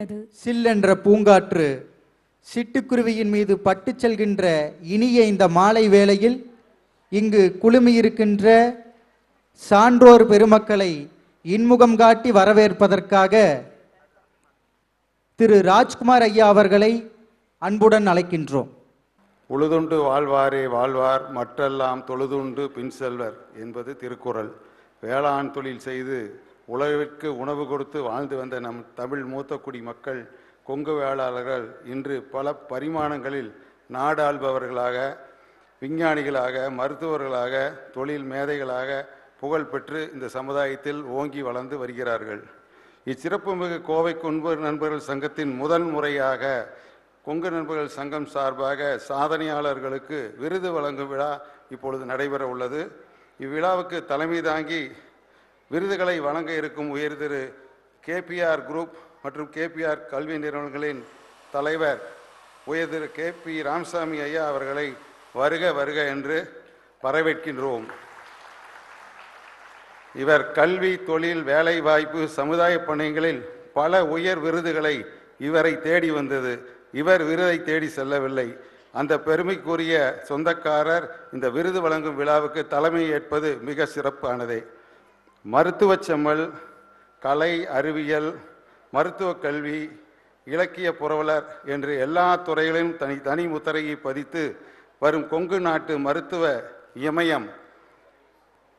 சில்லென்ற பூங்காற்று சிட்டுக்குருவியின் மீது பட்டுச் செல்கின்ற இனிய இந்த மாலை வேளையில் இங்கு குழுமியிருக்கின்ற சான்றோர் பெருமக்களை இன்முகம் காட்டி வரவேற்பதற்காக திரு ராஜ்குமார் ஐயா அவர்களை அன்புடன் அழைக்கின்றோம். உழுதுண்டு வாழ்வாரே வாழ்வார் மற்றெல்லாம் தொழுதுண்டு பின் செல்வர் என்பது திருக்குறள். வேளாண் தொழில் செய்து உலகிற்கு உணவு கொடுத்து வாழ்ந்து வந்த நம் தமிழ் மூத்த குடி மக்கள் கொங்கு வேளாளர்கள் இன்று பல பரிமாணங்களில் நாடாள்பவர்களாக விஞ்ஞானிகளாக மருத்துவர்களாக தொழில் மேதைகளாக புகழ் பெற்று இந்த சமுதாயத்தில் ஓங்கி வளர்ந்து வருகிறார்கள். இச்சிறப்புமிகு கோவை கொன்பு நண்பர்கள் சங்கத்தின் முதல் முறையாக கொங்கு நண்பர்கள் சங்கம் சார்பாக சாதனையாளர்களுக்கு விருது வழங்கும் விழா இப்பொழுது நடைபெற உள்ளது இவ்விழாவுக்கு தலைமை தாங்கி விருதுகளை வழங்க இருக்கும் உயர் திரு கேபிஆர் குரூப் மற்றும் கேபிஆர் கல்வி நிறுவனங்களின் தலைவர் உயர் திரு கே பி ராமசாமி ஐயா அவர்களை வருக வருக என்று வரவேற்கின்றோம். இவர் கல்வி தொழில் வேலைவாய்ப்பு சமுதாய பணிகளில் பல உயர் விருதுகளை இவரை தேடி வந்தது. இவர் விருதை தேடி செல்லவில்லை. அந்த பெருமைக்குரிய சொந்தக்காரர் இந்த விருது வழங்கும் விழாவுக்கு தலைமை ஏற்பது மிக சிறப்பானதே. மருத்துவச் செம்மல் கலை அறிவியல் மருத்துவக் கல்வி இலக்கிய புரவலர் என்று எல்லா துறைகளிலும் தனி தனி முத்திரையை பதித்து வரும் கொங்கு நாட்டு மருத்துவ இமயம்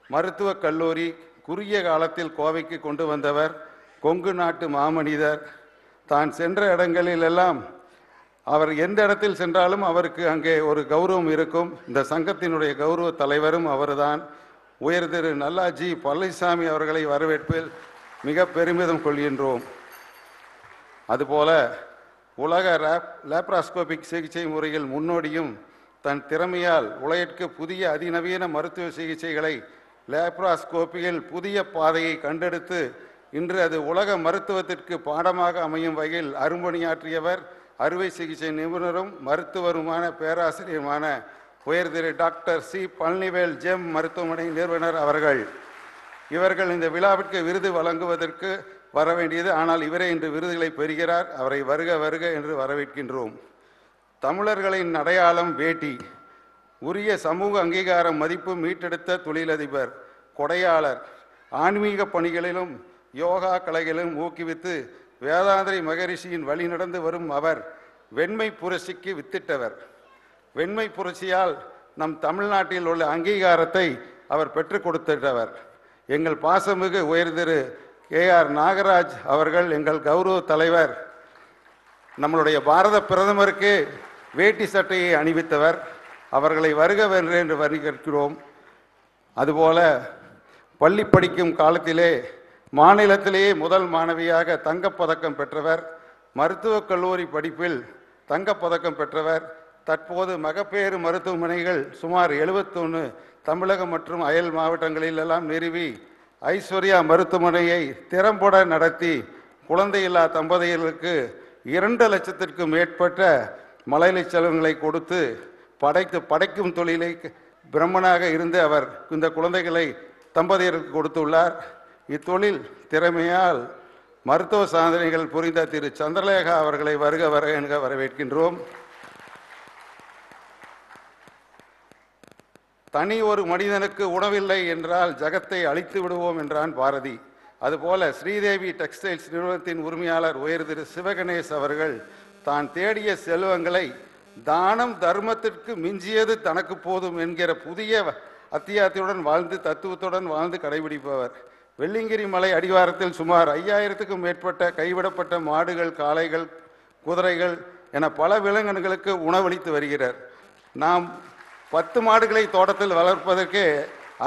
மருத்துவக் கல்லூரி குறுகிய காலத்தில் கோவைக்கு கொண்டு வந்தவர் கொங்கு நாட்டு மாமனிதர். தான் சென்ற இடங்களிலெல்லாம் அவர் எந்த இடத்தில் சென்றாலும் அவருக்கு அங்கே ஒரு கௌரவம் இருக்கும். இந்த சங்கத்தினுடைய கௌரவ தலைவரும் அவர்தான். உயர் திரு நல்லாஜி பழனிசாமி அவர்களை வரவேற்பில் மிக பெருமிதம் கொள்கின்றோம். அதுபோல உலக லேப் லேப்ராஸ்கோபிக் சிகிச்சை முறையில் முன்னோடியும் தன் திறமையால் உலகிற்கு புதிய அதிநவீன மருத்துவ சிகிச்சைகளை லேப்ராஸ்கோப்பியில் புதிய பாதையை கண்டெடுத்து இன்று அது உலக மருத்துவத்திற்கு பாடமாக அமையும் வகையில் அரும்பணியாற்றியவர் அறுவை சிகிச்சை நிபுணரும் மருத்துவருமான பேராசிரியருமான உயர் திரு டாக்டர் சி பழனிவேல் ஜெம் மருத்துவமனை நிறுவனர் அவர்கள். இவர்கள் இந்த விழாவிற்கு விருது வழங்குவதற்கு வர வேண்டியது ஆனால் இவரே இன்று விருதுகளை பெறுகிறார். அவரை வருக வருக என்று வரவேற்கின்றோம். தமிழர்களின் அடையாளம் வேட்டி. உரிய சமூக அங்கீகாரம் மதிப்பு மீட்டெடுத்த தொழிலதிபர் கொடையாளர் ஆன்மீக பணிகளிலும் யோகா கலைகளிலும் ஊக்குவித்து வேதாந்திரி மகரிஷியின் வழி நடந்து வரும் அவர் வெண்மை புரட்சிக்கு வித்திட்டவர். வெண்மை புரட்சியால் நம் தமிழ்நாட்டில் உள்ள அங்கீகாரத்தை அவர் பெற்றுக் கொடுத்திட்டவர். எங்கள் பாசமிகு உயர் திரு கே ஆர் நாகராஜ் அவர்கள் எங்கள் கௌரவ தலைவர் நம்மளுடைய பாரத பிரதமருக்கு வேட்டி சட்டையை அணிவித்தவர். அவர்களை வருக வென்று என்று வருகிறோம். அதுபோல பள்ளி படிக்கும் காலத்திலே மாநிலத்திலேயே முதல் மாணவியாக தங்கப்பதக்கம் பெற்றவர். மருத்துவக் கல்லூரி படிப்பில் தங்கப்பதக்கம் பெற்றவர். தற்போது மகப்பேறு மருத்துவமனைகள் சுமார் 71 தமிழகம் மற்றும் அயல் மாவட்டங்களிலெல்லாம் நிறுவி ஐஸ்வர்யா மருத்துவமனையை திறம்பட நடத்தி குழந்தையில்லா தம்பதியர்களுக்கு இரண்டு லட்சத்திற்கும் மேற்பட்ட மலைலை செலவுகளை கொடுத்து படைத்து படைக்கும் தொழிலை பிரம்மனாக இருந்து அவர் இந்த குழந்தைகளை தம்பதியருக்கு கொடுத்துள்ளார். இத்தொழில் திறமையால் மருத்துவ சாதனைகள் புரிந்த திரு. சந்திரலேகா அவர்களை வருக வருக என்க வரவேற்கின்றோம். தனி ஒரு மனிதனுக்கு உணவில்லை என்றால் ஜகத்தை அழித்து விடுவோம் என்றான் பாரதி. அதுபோல ஸ்ரீதேவி டெக்ஸ்டைல்ஸ் நிறுவனத்தின் உரிமையாளர் உயர் திரு சிவகணேஷ் அவர்கள் தான் தேடிய செல்வங்களை தானம் தர்மத்திற்கு மிஞ்சியது தனக்கு போதும் என்கிற புதிய அத்தியாத்தியுடன் வாழ்ந்து தத்துவத்துடன் வாழ்ந்து கடைபிடிப்பவர். வெள்ளிங்கிரி மலை அடிவாரத்தில் சுமார் ஐயாயிரத்துக்கும் மேற்பட்ட கைவிடப்பட்ட மாடுகள் காளைகள் குதிரைகள் என பல விலங்கினங்களுக்கு உணவளித்து வருகிறார். நாம் பத்து மாடுகளை தோட்டத்தில் வளர்ப்பதற்கு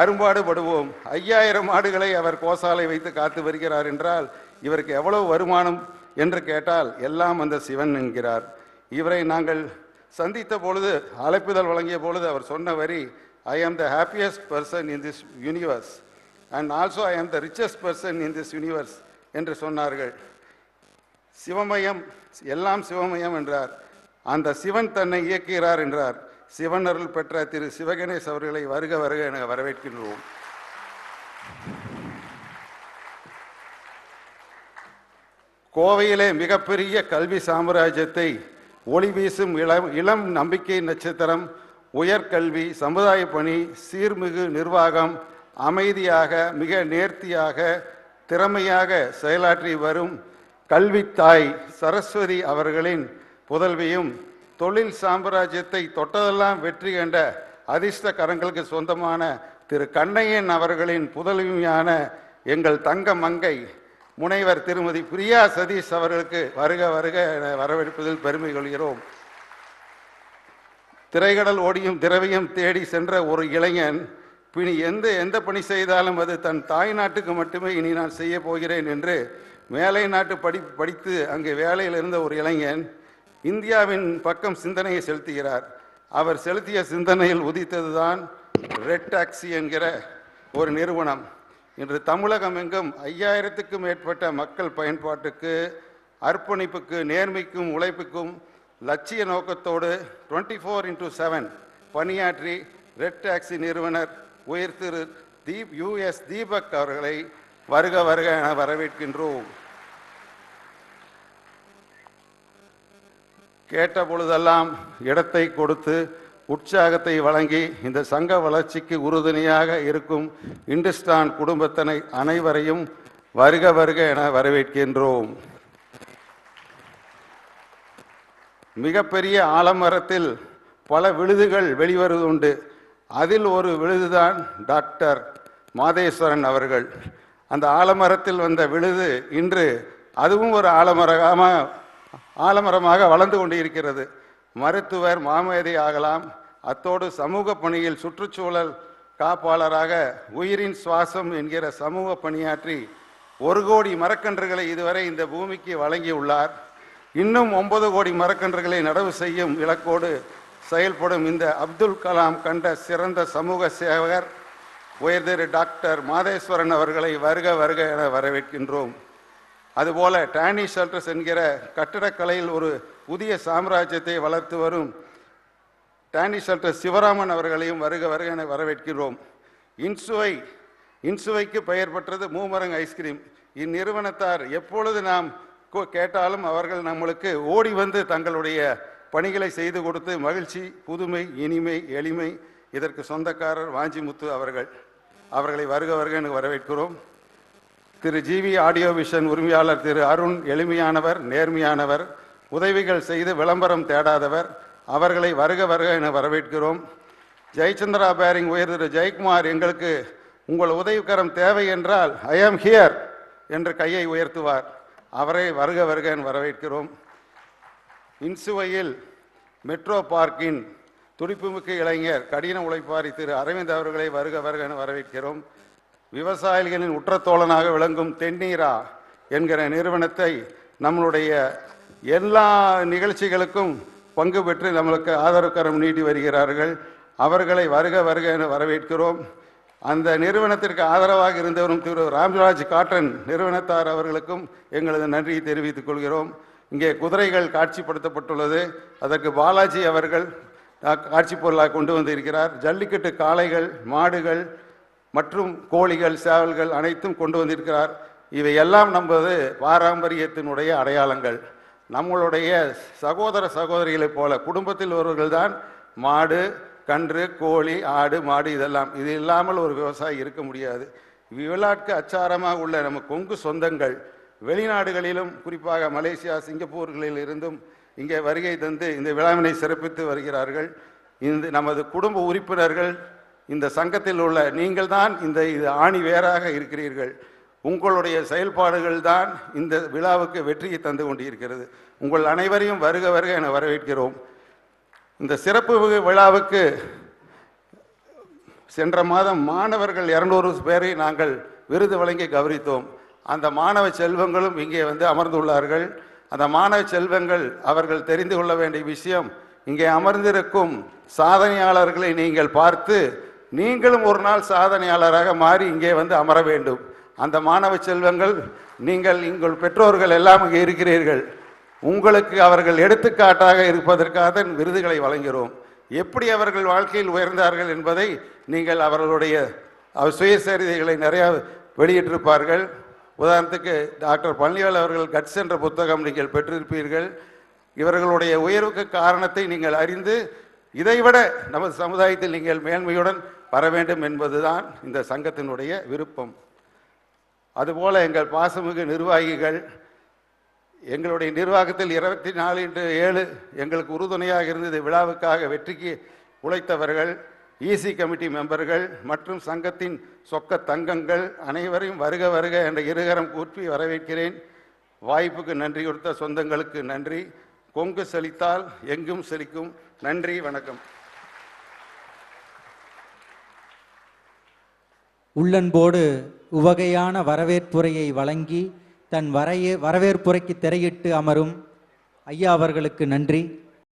அரும்பாடுபடுவோம் ஐயாயிரம் மாடுகளை அவர் கோசாலை வைத்து காத்து வருகிறார் என்றால் இவருக்கு எவ்வளவு வருமானம் என்று கேட்டால் எல்லாம் அந்த சிவன் என்கிறார். இவரை நாங்கள் சந்தித்த பொழுது அழைப்புதல் வழங்கிய பொழுது அவர் சொன்ன வரி I am the happiest person in this universe and also I am the richest person in this universe என்று சொன்னார்கள். சிவமயம் எல்லாம் சிவமயம் என்றார். அந்த சிவன் தன்னை இயக்குகிறார் என்றார். சிவன் அருள் பெற்ற திரு சிவகணேஷ் அவர்களை வருக வருக என வரவேற்கின்றோம். கோவையிலே மிகப்பெரிய கல்வி சாம்ராஜ்யத்தை ஒளி வீசும் இளம் இளம் நம்பிக்கை நட்சத்திரம் உயர்கல்வி சமுதாய பணி சீர்மிகு நிர்வாகம் அமைதியாக மிக நேர்த்தியாக திறமையாக செயலாற்றி வரும் கல்வித்தாய் சரஸ்வதி அவர்களின் புதல்வியும் தொழில் சாம்ராஜ்யத்தை தொட்டதெல்லாம் வெற்றி கண்ட அதிர்ஷ்ட கரங்களுக்கு சொந்தமான திரு கண்ணையன் அவர்களின் புதல்வியான எங்கள் தங்க மங்கை முனைவர் திருமதி பிரியா சதீஷ் அவர்களுக்கு வருக வருக என வரவேற்பதில் பெருமை கொள்கிறோம். திரைகடல் ஓடியும் திரவியம் தேடி சென்ற ஒரு இளைஞன் பின் எந்த எந்த பணி செய்தாலும் அது தன் தாய் நாட்டுக்கு மட்டுமே இனி நான் செய்ய போகிறேன் என்று மேலை நாட்டு படி படித்து அங்கே வேலையில் இருந்த ஒரு இளைஞன் இந்தியாவின் பக்கம் சிந்தனையை செலுத்துகிறார். அவர் செலுத்திய சிந்தனையில் உதித்ததுதான் ரெட் டாக்ஸி என்கிற ஒரு நிறுவனம். இன்று தமிழகம் எங்கும் ஐயாயிரத்துக்கும் மேற்பட்ட மக்கள் பயன்பாட்டுக்கு அர்ப்பணிப்புக்கு நேர்மைக்கும் உழைப்புக்கும் லட்சிய நோக்கத்தோடு டுவெண்ட்டி ஃபோர் இன்டூ செவன் பணியாற்றி ரெட் டாக்ஸி நிறுவனர் உயர் திரு தீப் யுஎஸ் தீபக் அவர்களை வருக வருக என வரவேற்கின்றோம். கேட்ட பொழுதெல்லாம் இடத்தை கொடுத்து உற்சாகத்தை வழங்கி இந்த சங்க வளர்ச்சிக்கு உறுதுணையாக இருக்கும் இந்துஸ்தான் குடும்பத்தினை அனைவரையும் வருக வருக என வரவேற்கின்றோம். மிகப்பெரிய ஆலமரத்தில் பல விழுதுகள் வெளிவருவதுண்டு அதில் ஒரு விழுதுதான் டாக்டர் மாதேஸ்வரன் அவர்கள். அந்த ஆலமரத்தில் வந்த விழுது இன்று அதுவும் ஒரு ஆலமரமாக ஆலமரமாக வளர்ந்து கொண்டு இருக்கிறது மருத்துவர் மாமேதை ஆகலாம். அத்தோடு சமூக பணியில் சுற்றுச்சூழல் காப்பாளராக உயிரின் சுவாசம் என்கிற சமூக பணியாற்றி ஒரு கோடி மரக்கன்றுகளை இதுவரை இந்த பூமிக்கு வழங்கியுள்ளார். இன்னும் ஒன்பது கோடி மரக்கன்றுகளை நடவு செய்யும் இலக்கோடு செயல்படும் இந்த அப்துல் கலாம் கண்ட சிறந்த சமூக சேவகர் உயர்திரு டாக்டர் மாதேஸ்வரன் அவர்களை வருக வருக என வரவேற்கின்றோம். அதுபோல டானி ஷெல்டர்ஸ் என்கிற கட்டிடக்கலையில் ஒரு புதிய சாம்ராஜ்யத்தை வளர்த்து வரும் டானி ஷெல்டர் சிவராமன் அவர்களையும் வருக வருக என வரவேற்கிறோம். இன்சுவை இன்சுவைக்கு பெயர் பெற்றது மூமரங் ஐஸ்கிரீம் இந்நிறுவனத்தார் எப்பொழுது நாம் கோ- கேட்டாலும் அவர்கள் நம்மளுக்கு ஓடி வந்து தங்களுடைய பணிகளை செய்து கொடுத்து மகிழ்ச்சி புதுமை இனிமை எளிமை இதற்கு சொந்தக்காரர் வாஞ்சிமுத்து அவர்கள். அவர்களை வருக வருக என வரவேற்கிறோம். திரு ஜிவி ஆடியோ விஷன் உரிமையாளர் திரு அருண் எளிமையானவர் நேர்மையானவர் உதவிகள் செய்து விளம்பரம் தேடாதவர் அவர்களை வருக வருக என வரவேற்கிறோம். ஜெயச்சந்திரா பேரிங் உயர் திரு ஜெயக்குமார் எங்களுக்கு உங்கள் உதவிக்கரம் தேவை என்றால் ஐ ஆம் ஹியர் என்று கையை உயர்த்துவார். அவரை வருக வருக என வரவேற்கிறோம். இன்சுவையில் மெட்ரோ பார்க்கின் துடிப்புமிக்க இளைஞர் கடின உழைப்பாரி திரு அரவிந்த் அவர்களை வருக வருக என வரவேற்கிறோம். விவசாயிகளின் உற்றத்தோழனாக விளங்கும் தென்னீரா என்கிற நிறுவனத்தை நம்மளுடைய எல்லா நிகழ்ச்சிகளுக்கும் பங்கு பெற்று நம்மளுக்கு ஆதரவு கரம் நீட்டி வருகிறார்கள். அவர்களை வருக வருக என வரவேற்கிறோம். அந்த நிறுவனத்திற்கு ஆதரவாக இருந்தவரும் திரு ராம்ராஜ் காட்டன் நிறுவனத்தார் அவர்களுக்கும் எங்களது நன்றியை தெரிவித்துக் கொள்கிறோம். இங்கே குதிரைகள் காட்சிப்படுத்தப்பட்டுள்ளது. அதற்கு பாலாஜி அவர்கள் காட்சி பொருளாக கொண்டு வந்திருக்கிறார். ஜல்லிக்கட்டு காளைகள் மாடுகள் மற்றும் கோழிகள் சேவல்கள் அனைத்தும் கொண்டு வந்திருக்கிறார். இவை எல்லாம் நமது பாரம்பரியத்தினுடைய அடையாளங்கள். நம்மளுடைய சகோதர சகோதரிகளைப் போல குடும்பத்தில் ஒருவர்கள்தான் மாடு கன்று கோழி ஆடு மாடு இதெல்லாம். இது இல்லாமல் ஒரு விவசாயி இருக்க முடியாது. விளையாட்டுக்கு அச்சாரமாக உள்ள நம்ம கொங்கு சொந்தங்கள். வெளிநாடுகளிலும் குறிப்பாக மலேசியா சிங்கப்பூர்களில் இருந்தும் இங்கே வருகை தந்து இந்த விழாவினை சிறப்பித்து வருகிறார்கள். இந்த நமது குடும்ப உறுப்பினர்கள் இந்த சங்கத்தில் உள்ள நீங்கள் தான் இந்த இது ஆணி வேறாக இருக்கிறீர்கள். உங்களுடைய செயல்பாடுகள் தான் இந்த விழாவுக்கு வெற்றியை தந்து கொண்டிருக்கிறது. உங்கள் அனைவரையும் வருக வருக என வரவேற்கிறோம். இந்த சிறப்பு விழாவுக்கு சென்ற மாதம் மாணவர்கள் இரநூறு பேரை நாங்கள் விருது வழங்கி கௌரித்தோம் அந்த மாணவ செல்வங்களும் இங்கே வந்து அமர்ந்துள்ளார்கள். அந்த மாணவ செல்வங்கள் அவர்கள் தெரிந்து கொள்ள வேண்டிய விஷயம் இங்கே அமர்ந்திருக்கும் சாதனையாளர்களை நீங்கள் பார்த்து நீங்களும் ஒரு நாள் சாதனையாளராக மாறி இங்கே வந்து அமர வேண்டும். அந்த மாணவ செல்வங்கள் நீங்கள் உங்கள் பெற்றோர்கள் எல்லாம் இங்கே இருக்கிறீர்கள். உங்களுக்கு அவர்கள் எடுத்துக்காட்டாக இருப்பதற்காக விருதுகளை வழங்குகிறோம். எப்படி அவர்கள் வாழ்க்கையில் உயர்ந்தார்கள் என்பதை நீங்கள் அவர்களுடைய சுயசரிதைகளை நிறையா வெளியிட்டிருப்பார்கள். உதாரணத்துக்கு டாக்டர் பழனிவேல் அவர்கள் கட்ஸ் என்ற புத்தகம் நீங்கள் பெற்றிருப்பீர்கள். இவர்களுடைய உயர்வுக்கு காரணத்தை நீங்கள் அறிந்து இதைவிட நமது சமுதாயத்தில் நீங்கள் மேன்மையுடன் வர வேண்டும் என்பதுதான் இந்த சங்கத்தினுடைய விருப்பம். அதுபோல எங்கள் பாசமிகு நிர்வாகிகள் எங்களுடைய நிர்வாகத்தில் இருபத்தி நாலு இன்று ஏழு எங்களுக்கு உறுதுணையாக இருந்தது விழாவுக்காக வெற்றிக்கு உழைத்தவர்கள் இசி கமிட்டி மெம்பர்கள் மற்றும் சங்கத்தின் சொக்க தங்கங்கள் அனைவரையும் வருக வருக என்ற இருகரம் கூப்பி வரவேற்கிறேன். வாய்ப்புக்கு நன்றி கொடுத்த சொந்தங்களுக்கு நன்றி. கொங்கு செழித்தால் எங்கும் செழிக்கும். நன்றி வணக்கம். உள்ளன்போடு உவகையான வரவேற்புரையை வழங்கி தன் வரைய வரவேற்புரைக்கு திரையிட்டு அமரும் ஐயா அவர்களுக்கு நன்றி.